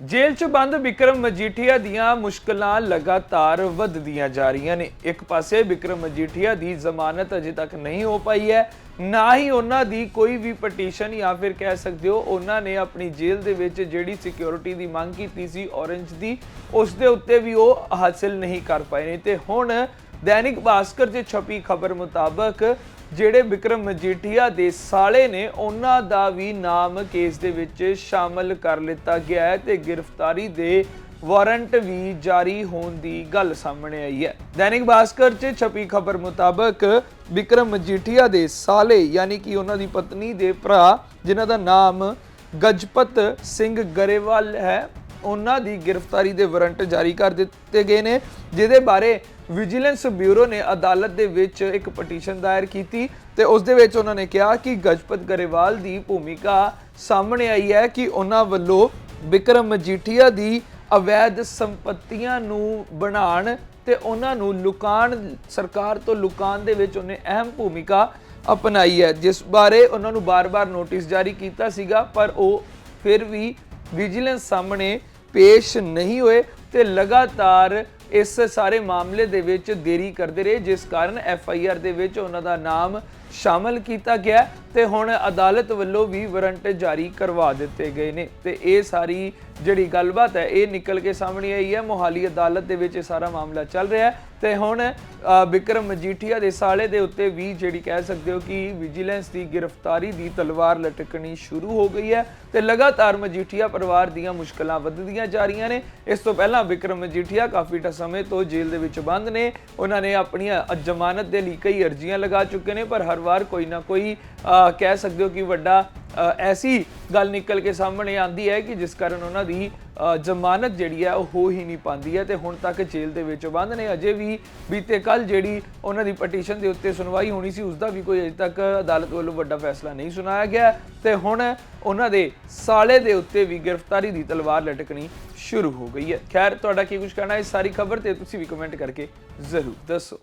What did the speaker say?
ਜੇਲ੍ਹ 'ਚ ਬੰਦ ਵਿਕਰਮ ਮਜੀਠੀਆ ਦੀਆਂ ਮੁਸ਼ਕਲਾਂ ਲਗਾਤਾਰ ਵੱਧਦੀਆਂ ਜਾ ਰਹੀਆਂ ਨੇ। ਇੱਕ ਪਾਸੇ ਵਿਕਰਮ ਮਜੀਠੀਆ ਦੀ ਜ਼ਮਾਨਤ ਅਜੇ ਤੱਕ ਨਹੀਂ ਹੋ ਪਾਈ ਹੈ, ਨਾ ਹੀ ਉਹਨਾਂ ਦੀ ਕੋਈ ਵੀ ਪਟੀਸ਼ਨ ਜਾਂ ਫਿਰ ਕਹਿ ਸਕਦੇ ਹੋ ਉਹਨਾਂ ਨੇ ਆਪਣੀ ਜੇਲ੍ਹ ਦੇ ਵਿੱਚ ਜਿਹੜੀ ਸਿਕਿਉਰਿਟੀ ਦੀ ਮੰਗ ਕੀਤੀ ਸੀ ਔਰੰਜ ਦੀ, ਉਸ ਦੇ ਉੱਤੇ ਵੀ ਉਹ ਹਾਸਲ ਨਹੀਂ ਕਰ ਪਾਏ ਨੇ। ਤੇ ਹੁਣ ਦੈਨਿਕ ਭਾਸਕਰ 'ਚ ਛਪੀ ਖਬਰ ਮੁਤਾਬਕ ਜਿਹੜੇ ਵਿਕਰਮ ਮਜੀਠੀਆ ਦੇ ਸਾਲੇ ਨੇ, ਉਹਨਾਂ ਦਾ ਵੀ ਨਾਮ ਕੇਸ ਦੇ ਵਿੱਚ ਸ਼ਾਮਲ ਕਰ ਲਿੱਤਾ ਗਿਆ ਹੈ ਤੇ ਗ੍ਰਿਫਤਾਰੀ ਦੇ ਵਾਰੰਟ ਵੀ ਜਾਰੀ ਹੋਣ ਦੀ ਗੱਲ ਸਾਹਮਣੇ ਆਈ ਹੈ। ਦੈਨਿਕ ਭਾਸਕਰ 'ਚ ਛਪੀ ਖਬਰ ਮੁਤਾਬਕ ਵਿਕਰਮ ਮਜੀਠੀਆ ਦੇ ਸਾਲੇ, ਯਾਨੀ ਕਿ ਉਹਨਾਂ ਦੀ ਪਤਨੀ ਦੇ ਭਰਾ, ਜਿਨ੍ਹਾਂ ਦਾ ਨਾਮ ਗਜਪਤ ਸਿੰਘ ਗਰੇਵਾਲ ਹੈ ਉਹਨਾਂ ਦੀ ਗ੍ਰਿਫਤਾਰੀ ਦੇ ਵਾਰੰਟ ਜਾਰੀ ਕਰ ਦਿੱਤੇ ਗਏ ਨੇ, ਜਿਹਦੇ ਬਾਰੇ ਵਿਜੀਲੈਂਸ ਬਿਊਰੋ ਨੇ ਅਦਾਲਤ ਦੇ ਵਿੱਚ ਇੱਕ ਪਟੀਸ਼ਨ ਦਾਇਰ ਕੀਤੀ ਤੇ ਉਸ ਦੇ ਵਿੱਚ ਉਹਨਾਂ ਨੇ ਕਿਹਾ ਕਿ ਗਜਪਤ ਗਰੇਵਾਲ ਦੀ ਭੂਮਿਕਾ ਸਾਹਮਣੇ ਆਈ ਹੈ ਕਿ ਉਹਨਾਂ ਵੱਲੋਂ ਵਿਕਰਮ ਮਜੀਠੀਆ ਦੀ ਅਵੈਧ ਸੰਪਤੀਆਂ ਨੂੰ ਬਣਾਉਣ ਤੇ ਉਹਨਾਂ ਨੂੰ ਲੁਕਾਣ ਸਰਕਾਰ ਤੋਂ ਲੁਕਾਣ ਦੇ ਵਿੱਚ ਉਹਨੇ ਅਹਿਮ ਭੂਮਿਕਾ ਅਪਣਾਈ ਹੈ, ਜਿਸ ਬਾਰੇ ਉਹਨਾਂ ਨੂੰ ਬਾਰ-ਬਾਰ ਨੋਟਿਸ ਜਾਰੀ ਕੀਤਾ ਸੀਗਾ, ਪਰ ਉਹ ਫਿਰ ਵੀ ਵਿਜੀਲੈਂਸ ਸਾਹਮਣੇ ਪੇਸ਼ ਨਹੀਂ ਹੋਏ ਤੇ ਲਗਾਤਾਰ ਇਸ ਸਾਰੇ ਮਾਮਲੇ ਦੇ ਵਿੱਚ ਦੇਰੀ ਕਰਦੇ ਰਹੇ ਜਿਸ ਕਾਰਨ ਐਫ ਆਈ ਆਰ ਦੇ ਵਿੱਚ ਉਹਨਾਂ ਦਾ ਨਾਮ ਸ਼ਾਮਲ ਕੀਤਾ ਗਿਆ ਤੇ ਹੁਣ ਅਦਾਲਤ ਵੱਲੋਂ ਵੀ ਵਾਰੰਟ ਜਾਰੀ ਕਰਵਾ ਦਿੱਤੇ ਗਏ ਨੇ। ਤੇ ਇਹ ਸਾਰੀ ਜਿਹੜੀ ਗੱਲਬਾਤ ਹੈ ਇਹ ਨਿਕਲ ਕੇ ਸਾਹਮਣੇ ਆਈ ਹੈ। ਮੋਹਾਲੀ ਅਦਾਲਤ ਦੇ ਵਿੱਚ ਇਹ ਸਾਰਾ ਮਾਮਲਾ ਚੱਲ ਰਿਹਾ ਹੈ। ਤੇ ਹੁਣ ਅ, ਵਿਕਰਮ ਮਜੀਠੀਆ ਦੇ ਸਾਲੇ ਦੇ ਉੱਤੇ ਵੀ ਜਿਹੜੀ ਕਹਿ ਸਕਦੇ ਹੋ ਕਿ ਵਿਜੀਲੈਂਸ ਦੀ ਗ੍ਰਿਫਤਾਰੀ ਦੀ ਤਲਵਾਰ ਲਟਕਣੀ ਸ਼ੁਰੂ ਹੋ ਗਈ ਹੈ ਤੇ ਲਗਾਤਾਰ ਮਜੀਠੀਆ ਪਰਿਵਾਰ ਦੀਆਂ ਮੁਸ਼ਕਲਾਂ ਵੱਧਦੀਆਂ ਜਾ ਰਹੀਆਂ ਨੇ। ਇਸ ਤੋਂ ਪਹਿਲਾਂ ਵਿਕਰਮ ਮਜੀਠੀਆ ਕਾਫੀ ਟ ਸਮੇਂ ਤੋਂ ਜੇਲ੍ਹ ਦੇ ਵਿੱਚ ਬੰਦ ਨੇ। ਉਹਨਾਂ ਨੇ ਆਪਣੀਆਂ ਜ਼ਮਾਨਤ ਦੇ ਲਈ ਕਈ ਅਰਜ਼ੀਆਂ ਲਗਾ ਚੁੱਕੇ ਨੇ ਪਰ ਹਰ ਵਾਰ ਕੋਈ ਨਾ ਕੋਈ ਅ, ਕਹਿ ਸਕਦੇ ਹੋ ਕਿ ਵੱਡਾ ਐਸੀ ਗੱਲ ਨਿਕਲ ਕੇ ਸਾਹਮਣੇ ਆਂਦੀ ਹੈ ਕਿ ਜਿਸ ਕਾਰਨ ਉਹਨਾਂ ਦੀ ਜ਼ਮਾਨਤ ਜਿਹੜੀ ਹੈ, ਉਹ ਹੋ ਹੀ ਨਹੀਂ ਪਾਉਂਦੀ ਹੈ ਤੇ ਹੁਣ ਤੱਕ ਜੇਲ੍ਹ ਦੇ ਵਿੱਚ ਬੰਦ ਨੇ। ਅਜੇ ਵੀ ਬੀਤੇ ਕੱਲ ਜਿਹੜੀ ਉਹਨਾਂ ਦੀ ਪਟੀਸ਼ਨ ਦੇ ਉੱਤੇ ਸੁਣਵਾਈ ਹੋਣੀ ਸੀ ਉਸ ਦਾ ਵੀ ਕੋਈ ਅਜੇ ਤੱਕ ਅਦਾਲਤ ਵੱਲੋਂ ਵੱਡਾ ਫੈਸਲਾ ਨਹੀਂ ਸੁਣਾਇਆ ਗਿਆ। ਤੇ ਹੁਣ ਉਹਨਾਂ ਦੇ ਸਾਲੇ ਦੇ ਉੱਤੇ ਵੀ ਗ੍ਰਿਫਤਾਰੀ ਦੀ ਤਲਵਾਰ ਲਟਕਣੀ ਸ਼ੁਰੂ ਹੋ ਗਈ ਹੈ। ਖੈਰ, ਤੁਹਾਡਾ ਕੀ ਕੁਝ ਕਹਿਣਾ ਇਸ ਸਾਰੀ ਖਬਰ ਤੇ ਤੁਸੀਂ ਵੀ ਕਮੈਂਟ ਕਰਕੇ ਜ਼ਰੂਰ ਦੱਸੋ।